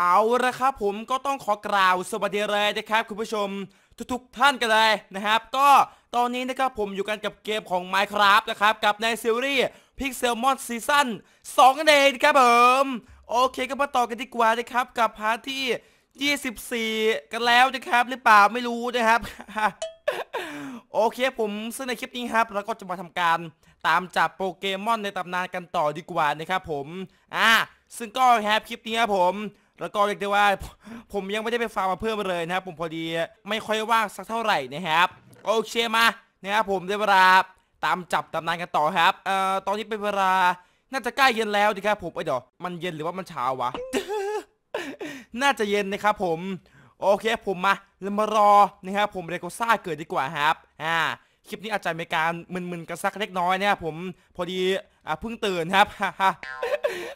เอาละครับผมก็ต้องขอกล่าวสวัสดีเลยนะครับคุณผู้ชมทุกๆท่านกันเลยนะครับ ก็ตอนนี้นะครับผมอยู่กันกับเกมของ Minecraft นะครับ กับในซีรีส์ Pixelmon Season 2นั่นเองครับผมโอเคก็มาต่อกันดีกว่านะครับ กับพาร์ทที่ 24 กันแล้วนะครับ หรือเปล่าไม่รู้นะครับ โอเคผมซึ่งในคลิปนี้ครับเราก็จะมาทำการตามจับโปเกมอนในตำนานกันต่อดีกว่านะครับผมอ่าซึ่งก็แฮปคลิปนี้ครับผม แล้วก็เรียกได้ว่า ผมยังไม่ได้ไปฟาร์มมาเพิ่มเลยนะครับ ผมพอดีไม่ค่อยว่างสักเท่าไหร่นะครับโอเคมานะครับผมได้เวลาตามจับตำนานกันต่อครับเอ่อตอนนี้เป็นเวลาน่าจะใกล้เย็นแล้วดีครับผมไอ้เดี๋ยวมันเย็นหรือว่ามันเช้าวะ น่าจะเย็นนะครับผมโอเคผมมาเรามารอนะครับผมเรโกซ่าเกิดดีกว่าครับอ่าคลิปนี้อาจจะมีการมึนๆกันสักเล็กน้อยนะครับผมพอดีอ่าเพิ่งตื่นครับ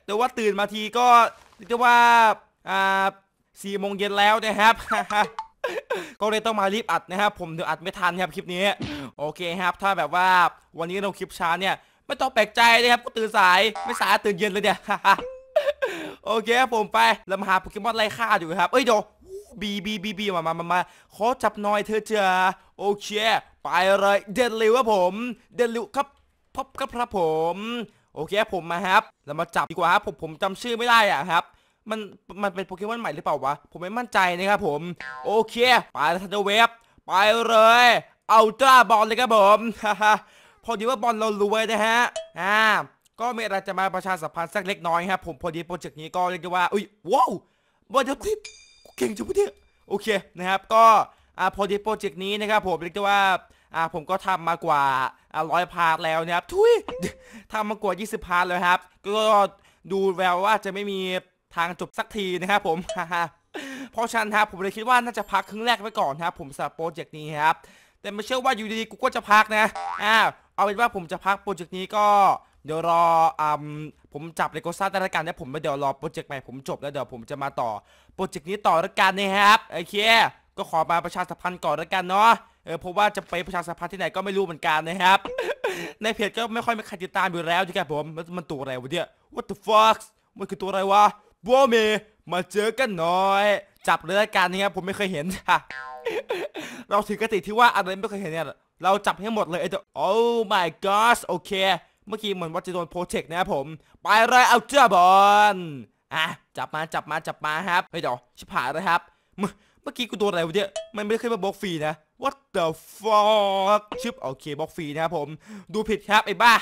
แต่ว่าตื่นมาทีก็เรียกได้ว่า อ่าสี่โมงเย็นแล้วนะครับก็เลยต้องมารีบอัดนะครับผมเดี๋ยวอัดไม่ทันครับคลิปนี้โอเคครับ ถ้าแบบว่าวันนี้เราคลิปช้าเนี่ยไม่ต้องแปลกใจนะครับก็ตื่นสายไม่สายตื่นเย็นเลยเนี่ยโอเคครับผมไปเรามาหาโปเกมอนไล่ฆ่าอยู่ครับเอ้ยเดี๋ยวบีบีบีบีมามามามาขอจับหน่อยเธอเจอโอเคไปเลยเดนลิวครับผมเดนลิวครับพบครับครับผม โอเคครับผมมาครับเรามาจับดีกว่าครับผมผมจำชื่อไม่ได้อะครับ มันมันเป็นโปเกมอนใหม่หรือเปล่าวะ ผมไม่มั่นใจนะครับผม โอเค ไปทันเดอร์เวฟไปเลยเอาตราบอลเลยครับผมพอดีว่าบอลเรารวยนะฮะอ่าก็มีอะไรจะมาประชาสัมพันธ์สักเล็กน้อยครับผมพอดีโปรเจกต์นี้ก็เรียกได้ว่าอุ้ยว้าวบอลเดทิปเก่งจังวะเนี่ยโอเคนะครับก็อ่าพอดีโปรเจกต์นี้นะครับผมเรียกได้ว่าอ่าผมก็ทำมากว่าอ่าร้อยพาร์ทแล้วนะครับทุยทำมากว่า 20 พาร์ทแล้วครับ ก็ดูแววว่าจะไม่มี ทางจบสักทีนะครับผมเพราะฉะนั้นครับผมเลยคิดว่าน่าจะพักครึ่งแรกไว้ก่อนครับผมสำหรับโปรเจกต์นี้ครับแต่ไม่เชื่อว่าอยู่ดีๆกูก็จะพักนะอ่าเอาเป็นว่าผมจะพักโปรเจกต์นี้ก็เดี๋ยวรออ่าผมจับเลโกซ่าได้ละกันนะผมไม่เดี๋ยวรอโปรเจกต์ใหม่ผมจบแล้วเดี๋ยวผมจะมาต่อโปรเจกต์นี้ต่อละกันนะครับโอเคก็ขอมาประชาสัมพันธ์ก่อนละกันเนาะเออเพราะว่าจะไปประชาสัมพันธ์ที่ไหนก็ไม่รู้เหมือนกันนะครับ ในเพจก็ไม่ค่อยมีใครติดตามอยู่แล้วที่แกผมมันตัวอะไรวะเนี่ย what the fuck มันคือตัวอะไรวะ บอเมมาเจอกันหน่อย จับเลยละกันนะครับผมไม่เคยเห็นเราถือกติที่ว่าอะไรไม่เคยเห็นเนี่ยเราจับให้หมดเลยไอ้ตัวโอ้ my god โอเค เมื่อกี้เหมือนว่าจะโดนโปรเทคนะครับผม ไปเลยเอาเจ้าบอลอะจับมาจับมาจับมาครับเฮ้ยเดี๋ยวชิบหายเลยครับ เมื่อกี้กูโดนอะไรวะเนี่ยมันไม่ได้ขึ้นมาบล็อกฟรีนะ what the fuck ชิบโอเคบล็อกฟรีนะครับผม ดูผิดครับไอ้บ้า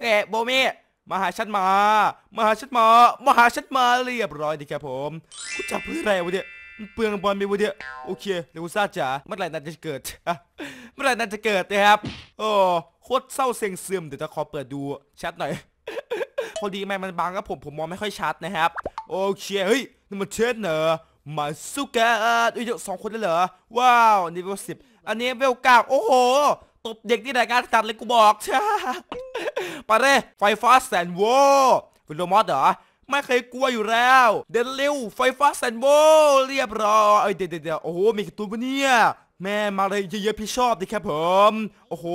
เอ๊ะโบมี่ มาหาฉันมา มาหาฉันมา มาหาฉันมาเรียบร้อยดีครับผมกูจับเพื่ออะไรวะเนี่ยมันเปลืองบอลไปวะเนี่ยโอเคเดี๋ยวกูทราจ๋าเมื่อไหร่นันจะเกิด เมื่อไหร่นันจะเกิดนะครับโอ้โคตรเศร้าเซ็งซึมเดี๋ยวจะขอเปิดดูแชทหน่อยพอดีแม่มันบังครับผมผมมองไม่ค่อยชัดนะครับ โอเคเฮ้ยนี่มันเชนเนอร์มาสุกะเอ้ยสองคนเลยเหรอว้าวนี่เวลสิบอันนี้เวลเก้าโอ้โหตบเด็กที่ไหนการตัดเลยกูบอกช่า ไปเลยไฟฟ้าแสนโวลต์คุณโรมอสเหรอไม่เคยกลัวอยู่แล้ว เดินเร็วไฟฟ้าแสนโวลเรียบร้อยเดี๋ยวเดี๋ยวโอ้โหมีกี่ตัวปะเนี่ยแม่มาเลยเยอะๆพี่ชอบดิครับผมโอ้โห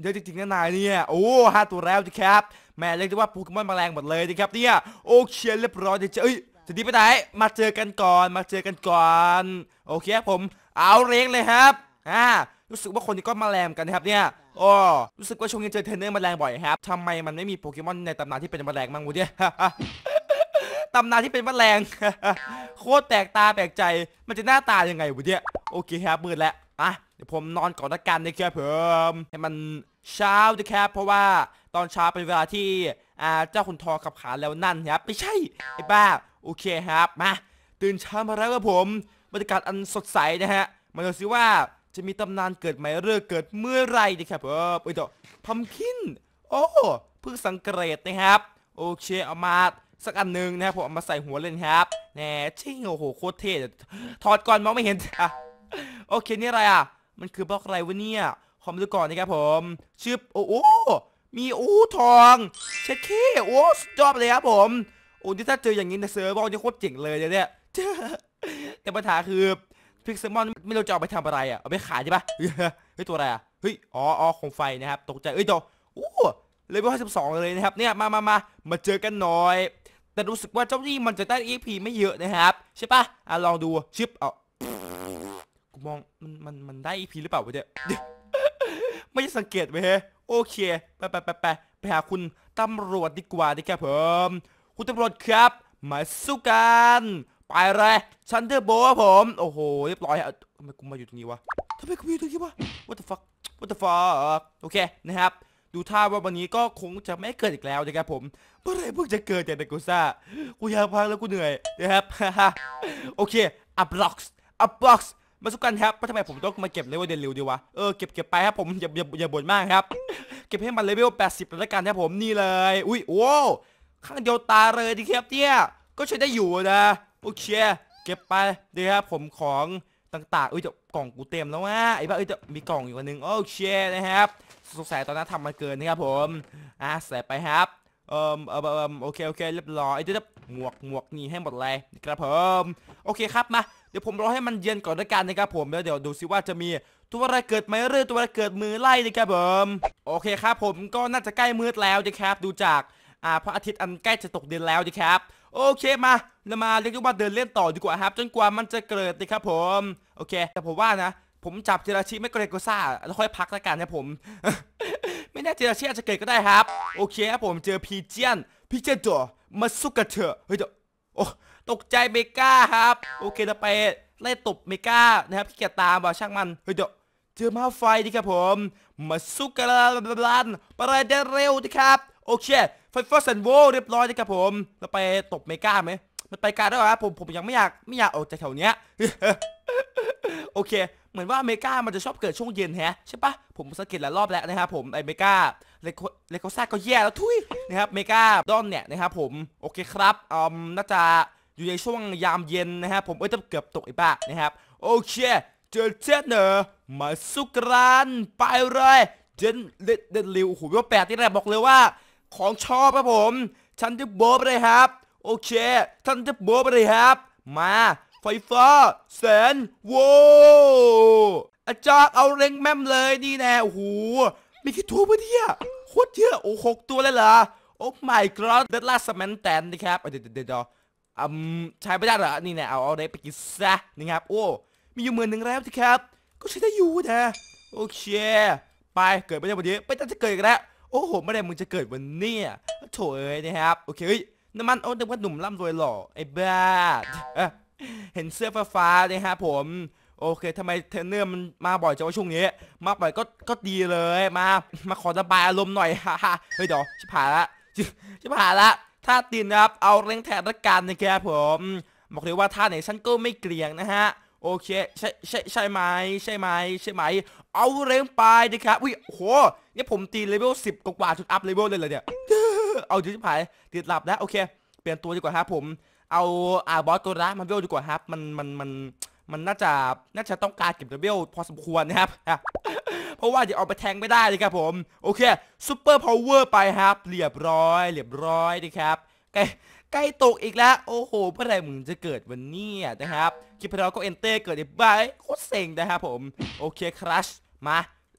เยอะจริงๆนะนายเนี่ยโอ้ห้าตัวแล้วดิครับ แม่เรียกได้ว่าโปเกมอนแมลงหมดเลยดิครับเนี่ยโอเคเรียบร้อยเดี๋ยวจะเอ้ยจะดีไปไหนมาเจอกันก่อนมาเจอกันก่อน โอเคครับผม เอาเร่งเลยครับอ่า รู้สึกว่าคนนี้ก็มาแรงกันนะครับเนี่ยโอ้รู้สึกว่าช่วงนี้เจอเทรนเนอร์แมลงบ่อยครับทำไมมันไม่มีโปเกมอนในตำนานที่เป็นแมลงบ้งวะเนี่ยตำนานที่เป็นแมลงโคตรแปลกตาแปลกใจ มันจะหน้าตายังไงวะเนี่ยโอเคครับมืดแล้วอะเดี๋ยวผมนอนก่อนละกันนะครับผมให้มันเช้านะครับเพราะว่าตอนเช้าเป็นเวลาที่อ่าเจ้าคุณทอขับขาแล้วนั่นครับไม่ใช่ไอ้บ้าโอเคครับมาตื่นเช้ามาแล้วครับผมบรรยากาศอันสดใสนะฮะมาดูซิว่า จะมีตำนานเกิดใหม่เรื่องเกิดเมื่อไรดีครับผมเอ้ยเดี๋ยวพัมคินโอ้เพิ่งสังเกตนะครับ โอเคเอามาสักอันหนึ่งนะครับผมเอามาใส่หัวเล่นครับแน่จริงโอ้โหโคตรเท่ถอดก่อนมองไม่เห็นอะโอเคนี่อะไรอะ มันคือบล็อกอะไรวะเนี่ยขอมดูก่อนนะครับผมชื่อโอ้โหมีโอ้ทองเช็ดเคโอ้สุดยอดเลยครับผมโอ้ที่ถ้าเจออย่างนี้ในเซิร์ฟบอลจะโคตรเจ๋งเลยเนี่ยแต่ปัญหาคือ พิกเซมอนไม่รู้จะเอาไปทำอะไรอะเอาไปขายใช่ปะเฮ้ยตัวอะไรอะเฮ้ยอ๋ออ๋อของไฟนะครับตกใจเอ้ยตัวโอ้เลเวล52 เลยนะครับเนี่ยมามามามาเจอกันหน่อย แต่รู้สึกว่าเจ้านี่มันจะได้ EP ไม่เยอะนะครับ ใช่ปะอะลองดูชิปเอากูมองมันมันมันได้ EP หรือเปล่าวะเนี่ยไม่ได้สังเกตไว้เฮ้ยโอเคไปไปไปไปไปหาคุณตำรวจดีกว่าดีครับผมคุณตำรวจครับ มาสู้กัน ไปเลยชันเดอร์โบครับผม โอ้โหเรียบร้อยอะทำไมกูมาอยู่ตรงนี้วะทำไมกูมาอยู่ตรงนี้วะ what the fuck what the fuck โอเคนะครับ ดูท่าว่าวันนี้ก็คงจะไม่เกิดอีกแล้วนะครับผมเมื่อไรเพิ่งจะเกิดจากเดกูซ่ากูอยากพักแล้วกูเหนื่อยนะครับโอเคอัพบ็อกซ์อัพบ็อกซ์มาสู้กันครับว่าทำไมผมต้องมาเก็บเลเวลเดนริวดีวะ เออเก็บเก็บไปครับผมอย่าอย่าอย่าบ่นมากครับ เก็บให้มันเลเวล 80แล้วกันครับผมนี่เลย อุ้ยโอ้ข้างเดียวตาเลยดีครับเนี่ย ก็ใช้ได้อยู่นะ โอเค เก็บไปดีครับผมของต่างๆเอ้ยเดี๋ยวกล่องกูเต็มแล้วว่าไอ้บ้าเอ้ยเดี๋ยวมีกล่องอยู่อันหนึงโอเคนะครับสงสัยตอนนั้นทำมาเกินนะครับผมอะใส่ไปครับเอ่มเอ่มเอ่มโอเคโอเคเรียบร้อยเดี๋ยวหมวกหมวกนี่ให้หมดเลยครับผมโอเคครับมาเดี๋ยวผมรอให้มันเย็นก่อนด้วยกันนะครับผมแล้วเดี๋ยวดูซิว่าจะมีตัวอะไรเกิดไหมหรือตัวอะไรเกิดมือไล่นะครับผมโอเคครับผมก็น่าจะใกล้มืดแล้วนะครับดูจากอ่าพระอาทิตย์อันใกล้จะตกดินแล้วนะครับ โอเคมา เรามาเรียกว่าเดินเล่นต่อดีกว่าครับ จนกว่ามันจะเกิดนะครับผม โอเค แต่ผมว่านะ ผมจับเจราชิไม่เกรโกซ่าแล้วค่อยพักแล้วกันนะผม ไม่แน่เจราชิอาจจะเกิดก็ได้ครับ โอเคครับผมเจอพีเจียนพีเจียนตัวมาสู้กันเถอะเฮ้ยเดี๋ยวโอ้ตกใจเมกาครับ โอเคเราไปไล่ตบเมกานะครับพี่เกียรตามบ่าช่างมันเฮ้ยเดี๋ยวเจอมาไฟดีครับผม มาสู้กันลันไปเลยได้เร็วดีครับ โอเคไฟฟอสแอนโวเรียบร้อยดีครับผมเราไปตบเมกาไหม มันไปไการได้หรอครับผมผมยังไม่อยากไม่อยากออกจากแถวเนี้ยโอเค เหมือนว่าอเมริกามันจะชอบเกิดช่วงเย็นแฮะใช่ปะผมสังเกตหลายรอบแล้วนะครับผมไอเมริกาเลโคเลโคซ่าก็แย่แล้วทุยนะครับอเมริกาดอนเนี่ยนะครับผมโอเคครับอืมน่าจะอยู่ในช่วงยามเย็นนะครับผมเอ้ยจะเกือบตกอีกบ้านะครับโอเคเจอเจนเนอร์มาสุกรันไปเลยเจนเดเดลิวโอ้โหว่าแปดที่แรกบอกเลยว่า ของชอบครับผม ฉันจะโบไปเลยครับ โอเค ท่านจะโบไปเลยครับ มาไฟฟ้า แสนโวอาจารย์เอาเร่งแม่มเลยนี่แน่โอ้โหมีกี่ตัวปะเนี่ยโคตรเยอะโอ้หกตัวเลยเหรอโอ้ my god เดดลาสแมนแตนนะครับเดี๋ยวเดี๋ยวเดี๋ยวอืมใช้ไม่ได้เหรอนี่แน่เอาเอาได้ไปกินซะนะครับ โอ้ มีอยู่หมื่นหนึ่งแล้วสิครับ ก็ใช้ได้อยู่นะโอเค ไปเกิดไม่ได้วันนี้ไม่ต้องจะเกิดอีกแล้วโอ้โหไม่ได้มึงจะเกิดวันเนี้ยโถเอ้ยนะครับ โอเคเฮ้ น้ำมันโอ้นึกว่าหนุ่มร่ำรวยหล่อไอ้บ้าเห็นเสื้อฟ้าๆนะครับผม โอเคทำไมเทรนเนอร์มันมาบ่อยจังวะช่วงนี้ มาบ่อยก็ก็ดีเลยมา มาขอระบายอารมณ์หน่อยฮ่าฮ่าเฮ้ยเดี๋ยวชิบหายละชิบหายละท่าตีนนะครับ เอาเร่งแทนละกันนะครับผมบอกเลยว่าท่าไหนฉันก็ไม่เกลียงนะฮะโอเคใช่ใช่ใช่ไหมใช่ไหมใช่ไหม เอาเร่งไปนะครับอุ้ยโอ้โหนี่ยผมตีเลเวล10กว่าๆจนอัพเลเวลเลยเหรอเนี่ย เอาจิบหายติดหลับแล้วโอเค เปลี่ยนตัวดีกว่าครับผม เอาอาบอสโกระมาเวลดีกว่าครับ มันมันมันมันน่าจะน่าจะต้องการเก็บเลเวลพอสมควรนะครับ เพราะว่าเดี๋ยวเอาไปแทงไม่ได้เลยครับผม โอเคซูเปอร์พาวเวอร์ไปครับ เรียบร้อย เรียบร้อยนะครับใกล้ใกล้ตกอีกแล้ว โอ้โหเมื่อไหรมึงจะเกิดวันนี้นะครับคลิปเราก็เอนเตอร์เกิดอีกใบโคตรเซ็งนะครับผม โอเคครัชมา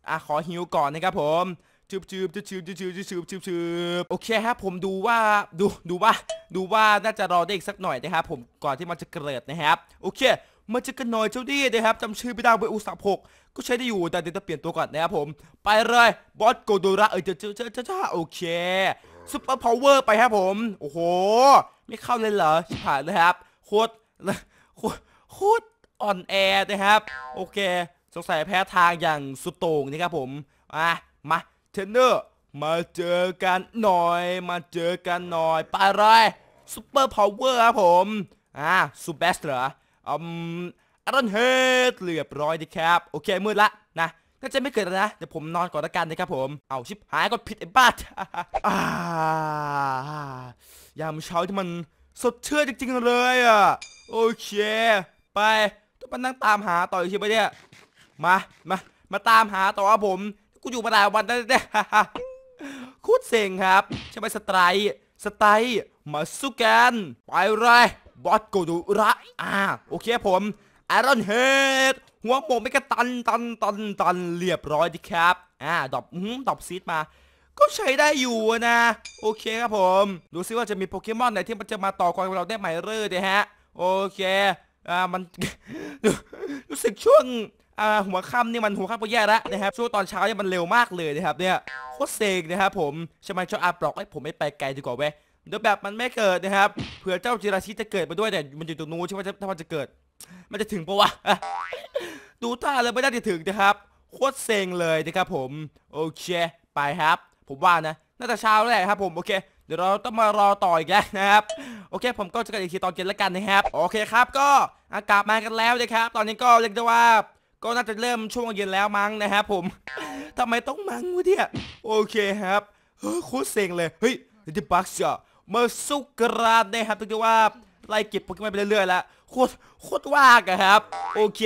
อะขอฮิวก่อนนะครับผม จืบจืบจืบจืบจืบจืบจืบจืบโอเคครับผมดูว่าดูดูว่า ดูว่าน่าจะรอได้อีกสักหน่อยนะครับผมก่อนที่มันจะเกิดนะครับโอเคมันจะกันหน่อยเจ้าดีนะครับจำชื่อไม่ได้เบอร์อุสามหกก็ใช้ได้อยู่แต่เดี๋ยวจะเปลี่ยนตัวก่อนนะครับผม ไปเลยบอสโกโดระเออจ้าเจ้าเจ้าเจ้าเจ้าโอเคซุปเปอร์พาวเวอร์ไปครับผม โอ้โห ไม่เข้าเลยเหรอชิบหายเลยครับโคตรโคตรโคตรอ่อนแอนะครับ โอเค สงสัยแพ้ทางอย่างสุดโต่งนะครับผมอะมา เทนเนอร์มาเจอกันหน่อย มาเจอกันหน่อย ไปเลยซุปเปอร์พาวเวอร์ครับผม อ่าซูเปอร์เหรออืมอารันเฮดเรียบร้อยดีครับ โอเคมืดละนะน่าจะไม่เกิดนะ เดี๋ยวผมนอนก่อนละกันนะครับผม เอาชิบหายก็ผิดไอ้บ้าอ่ายามเช้าที่มันสดชื่นจริงๆเลยอะ โอเค ไปต้องมานั่งตามหาต่ออีกทีปะเนี่ย มา มา มาตามหาต่อครับผม กูอยู่มาหลายวันแล้วเนี่ยคูดเซ็งครับใช่ไหมสไตร์สไตร์มาสู้กันไปเลยบอสโกดุระอ่าโอเคผมไอรอนเฮดหัวโมงไม่กระตันตันตันตันเรียบร้อยดีครับอ่าดอปอื้อหือดอปซีดมาก็ใช้ได้อยู่นะ โอเคครับผมดูซิว่าจะมีโปเกมอนไหนที่มันจะมาต่อกรกับเราได้ไหมเรื่อยนะฮะ โอเค อ่ามันรู้สึกช่วง อ่าหัวค่ำนี่มันหัวค่ำก็แย่แล้วนะครับช่วงตอนเช้าเนี่ยมันเร็วมากเลยนะครับเนี่ยโคตรเซ็งนะครับผมใช่ไหมเจ้าอาบล็อกไอ้ผมไม่ไปไกลดีกว่าเว้ยเดี๋ยวแบบมันไม่เกิดนะครับเผื่อเจ้าจิราชิจะเกิดมาด้วยแต่มันอยู่ตรงนู้นใช่ไหมถ้ามันจะเกิด มันจะถึงปะวะดูท่าเลยไม่น่าจะถึงนะครับโคตรเซ็งเลยนะครับผมโอเคไปครับ ผมว่านะน่าจะเช้าแล้วแหละครับผมโอเคเดี๋ยวเราต้องมารอต่ออีกแล้วนะครับ โอเค ผมก็จะกันอีกทีตอนเย็นแล้วกันนะครับ โอเคครับ ก็อากาศมากันแล้วนะครับ ตอนนี้ก็เรียกได้ว่า ก็น่าจะเริ่มช่วงเย็นแล้วมั้งนะครับผมทำไมต้องมั้งวะเนี่ยโอเคครับเฮ้ยโคตรเซ็งเลยเฮ้ยเดี๋ยวบักเชียมาสู้กราดนะครับต้องเรียกว่าไล่เก็บโปเกมอนไปเรื่อยๆแล้วโคตรโคตรว่ากอะครับ โอเค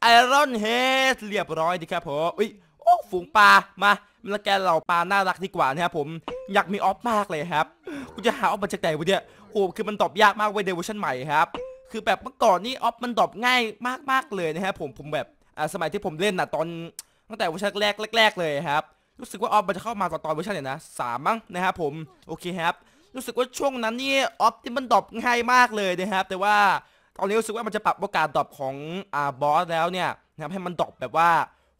ไอรอนเฮดเรียบร้อยดีครับผมอุ้ยโอ้ฝูงปลามามาแกนเหล่าปลาน่ารักดีกว่านะครับผมอยากมีออฟมากเลยครับกูจะหาออฟมาจากไหนวะเนี่ยโอ้คือมันตอบยากมากเว้ยในเวอร์ชันใหม่ครับ คือแบบเมื่อก่อนนี่ออฟมันตอบง่ายมากๆเลยนะครับผมผมแบบ อ่าสมัยที่ผมเล่นน่ะตอนตั้งแต่เวอร์ชันแรกแรก ๆ เลยครับ รู้สึกว่าออฟมันจะเข้ามาตอนตอนเวอร์ชันเนี่ยนะสามมั้งนะครับผมโอเคครับ รู้สึกว่าช่วงนั้นนี่ออฟที่มันดรอปง่ายมากเลยนะครับ แต่ว่าตอนนี้รู้สึกว่ามันจะปรับโอกาสดรอปของอ่าบอสแล้วเนี่ยนะครับให้มันดรอปแบบว่า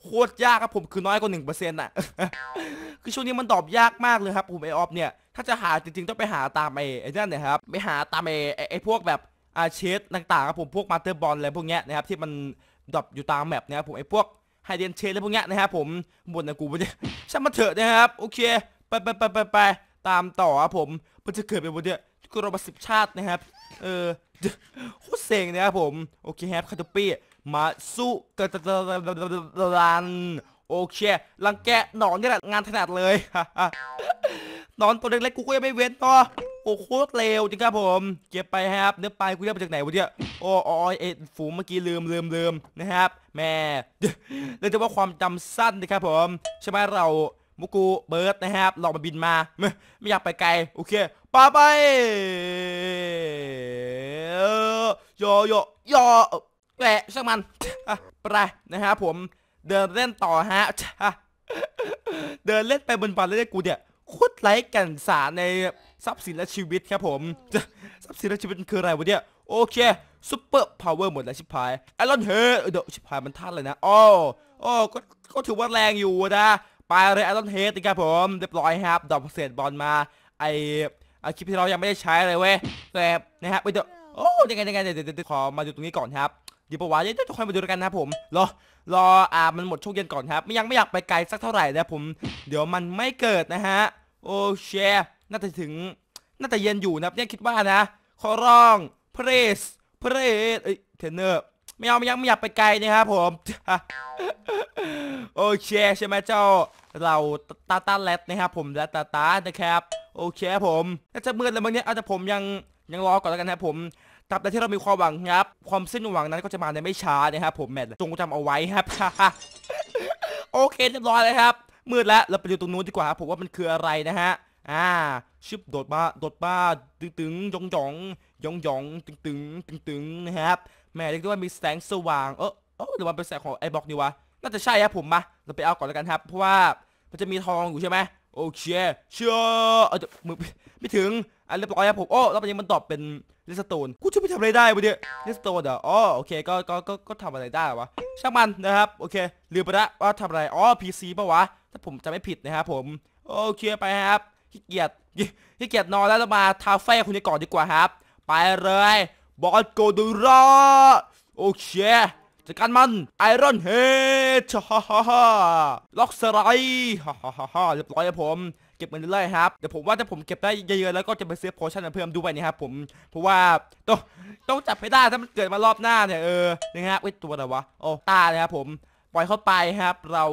โคตรยากครับผมคือน้อยกว่าหนึ่งเปอร์เซ็นต์อะคือช่วงนี้มันดรอปยากมากเลยครับผมไอออฟเนี่ยถ้าจะหาจริงๆต้องไปหาตามไอไอ้นั่นนะครับไปหาตามไอไอพวกแบบอาเชสต่างๆครับผมพวกมาเตอร์บอลอะไรพวกเนี้ยนะครับที่มัน ดรอปอยู่ตามแมปนะครับผมไอพวกไฮเดนเชสอะไรพวกเนี้ยนะครับผมบนนะกูไม่ได้ช่างมันเถอะนะครับโอเคไปไปไปไปไปตามต่อครับผมมันจะเกิดเป็นวันเนี้ยกรอมาสิบชาตินะครับเออโคตรเซ็งนะครับผมโอเคครับคาตปี้มาสู้กันรันโอเคลังแกหนอนนี่แหละงานถนัดเลยหนอนตัวเล็กๆกูก็ยังไม่เว้นต่อ โอ้โคตรเร็วจริงครับผม เก็บไปครับ เนื้อปลายกูได้มาจากไหนวะเนี่ยโอ้ออยเอ็ดฝูงเมื่อกี้ลืมลืมลืมนะครับแม่เรียกได้ว่าความจำสั้นนะครับผม ใช่ไหมเรามุกูเบิร์ดนะครับลองมาบินมา ไม่ไม่อยากไปไกล โอเคปาไปเออยอยอยอแหละช่างมันอะไปนะครับผมเดินเล่นต่อฮะเดินเล่นไปบนฝันเล่นกูเนี่ยคตรไร้กันสารใน ทรัพย์สินและชีวิตครับผมทรัพย์สินและชีวิตมันคืออะไรวะเนี่ยโอเคซุปเปอร์พาวเวอร์หมดแล้วชิบหายไอรอนเฮดเดี๋ยวชิบหายมันท่านเลยนะอ้อโอ้ก็ก็ถือว่าแรงอยู่นะไปเลยไอรอนเฮดนะครับผมเรียบร้อยครับดอกเศษบอลมาไอไอคลิปที่เรายังไม่ได้ใช้เลยเว้ยแต่นะฮะไปเดี๋ยวโอ้ยังไงยังไงเดี๋ยวเดี๋ยวเดี๋ยวขอมาดูตรงนี้ก่อนครับเดี๋ยวประวัติเดี๋ยวจะค่อยมาดูกันนะผมรอรออ่ามันหมดช่วงเย็นก่อนครับไม่ยังไม่อยากไปไกลสักเท่าไหร่นะผม เดี๋ยวมันไม่เกิดนะฮะโอเค น่าจะถึง น่าจะเย็นอยู่นะครับเนี่ยคิดว่านะ ขอร้องเพรสเพรสเอ้ยเทรนเนอร์ไม่เอาไม่ยังไม่อยากไปไกลนะครับผมโอเคใช่ไหมเจ้าเราตาตาแรดนะครับผมและตาตานะครับโอเคผมน่าจะมืดแล้วบางเนี้ยอาจจะผมยังยังรอก่อนแล้วกันนะครับผมตราบใดที่เรามีความหวังครับ ความสิ้นหวังนั้นก็จะมาในไม่ช้านะครับผมแมทจงจำเอาไว้ครับโอเคเรียบร้อยเลยครับมืดแล้วเราไปดูตรงนู้นดีกว่าครับผมว่ามันคืออะไรนะฮะ อ่าชึบโดดมาโดดมาตึงตึงยองยองยองยองตึงตึงตึงตึงนะครับแม่เรียกได้ว่ามีแสงสว่างเออเออหรือว่าเป็นแสงของไอ้บล็อกนี่วะน่าจะใช่ครับผมมาเราไปเอาก่อนแล้วกันครับเพราะว่ามันจะมีทองอยู่ใช่ไหมโอเคเชื่อเออเดี๋ยวมือไม่ถึงอันเรียบร้อยครับผมโอ้แล้วมันยังมันตอบเป็นเลสโตนกูจะไปทำอะไรได้วะเนี่ยเลสโตนเหรออ๋อโอเคก็ก็ก็ก็ทำอะไรได้วะช่างมันนะครับโอเคลืมไปละว่าทำอะไรอ๋อ PC ปะวะถ้าผมจะไม่ผิดนะครับผมโอเคไปครับ ขี้เกียจขี้เกียจนอนแล้วเรามาทาเฟ่คุณนี้ก่อนดีกว่าครับ ไปเลยบอลโกดูรอโอเคจัดการมันไอรอนเฮดฮ่าฮ่าฮ่าล็อกสไลด์ฮ่าฮ่าฮ่าเรียบร้อยครับผมเก็บเงินเรื่อยๆครับเดี๋ยวผมว่าถ้าผมเก็บได้เยอะๆแล้วก็จะไปซื้อโพชั่นเพิ่มด้วยนะครับผมเพราะว่าต้องต้องจับให้ได้ถ้ามันเกิดมารอบหน้าเนี่ยเออนะฮะเว้ตัวอะไรวะโอ้ตานะครับผมปล่อยเข้าไปครับ เรา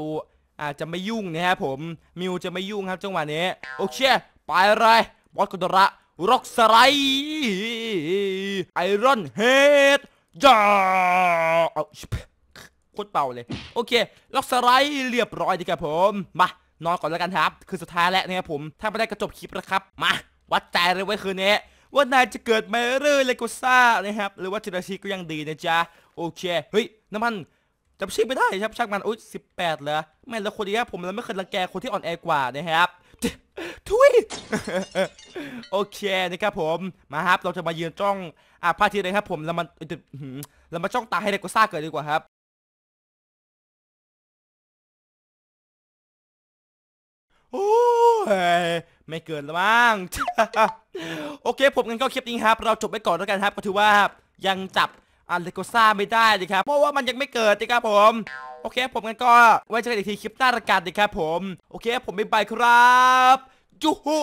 อาจจะไม่ยุ่งนะครับผมมิวจะไม่ยุ่งครับจังหวะนี้โอเคไปเลยบอสกุดระร็อกสไลด์ไอรอนเฮดจ้าเอาโคตรเป่าเลยโอเคล็อกสไลด์เรียบร้อยดีครับผมมานอนก่อนแล้วกันครับ คือสุดท้ายแล้วนะครับผมถ้าไม่ได้ก็จบคลิปแล้วครับมาวัดใจเลยไว้คืนนี้ว่านายจะเกิดมาเรื่อยเลยก็ซ่านะครับหรือว่าจิราชีก็ยังดีนะจ๊ะโอเคเฮ้ยน้ำมัน จำชื่อไม่ได้ครับช่างมันอุ้ยสิบแปดเหรอแม่แล้วคนนี้ครับผมเราไม่เคยรังแกคนที่อ่อนแอกว่านะครับทุยโอเคนะครับผมมาครับเราจะมายืนจ้องอะพาทิตย์เลยครับ ผมเรามาเอ้ยอื้อหือเรามาจ้องตาให้เด็กก็ซ่าเกิดดีกว่าครับโอ้ยไม่เกินละมั้งโอเค ผมงั้นก็คลิปนี้ครับ เราจบไปก่อนแล้วกันครับ ก็ถือว่ายังจับ อันเลโกซ่าไม่ได้ดิครับ เพราะว่ามันยังไม่เกิดดิครับผม โอเค ผมงั้นก็ไว้เจอกันอีกทีคลิปหน้าละกันดิครับผม โอเค ผมไปบายครับจูฮู